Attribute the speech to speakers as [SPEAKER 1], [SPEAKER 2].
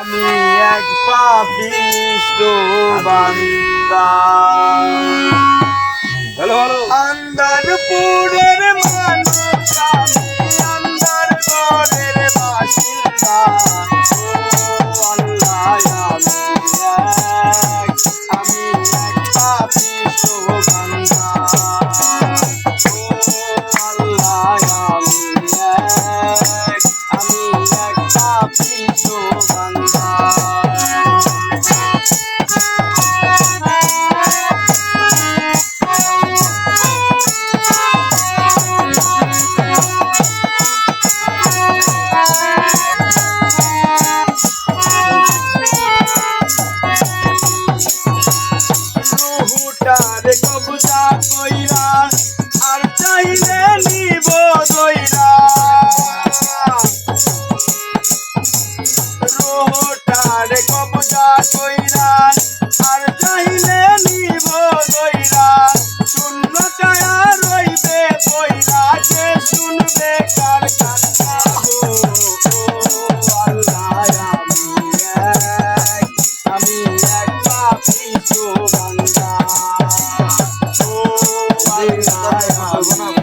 [SPEAKER 1] আমি এক পাপিষ্ট বান্দা
[SPEAKER 2] হ্যালো হ্যালো।
[SPEAKER 1] মানুষ আমি আন্দার ঘরের বাসিন্দা। রুহুটারে কবুতা কইরা আর চাইলে নিব দইরা রুহুটারে কবজা music style.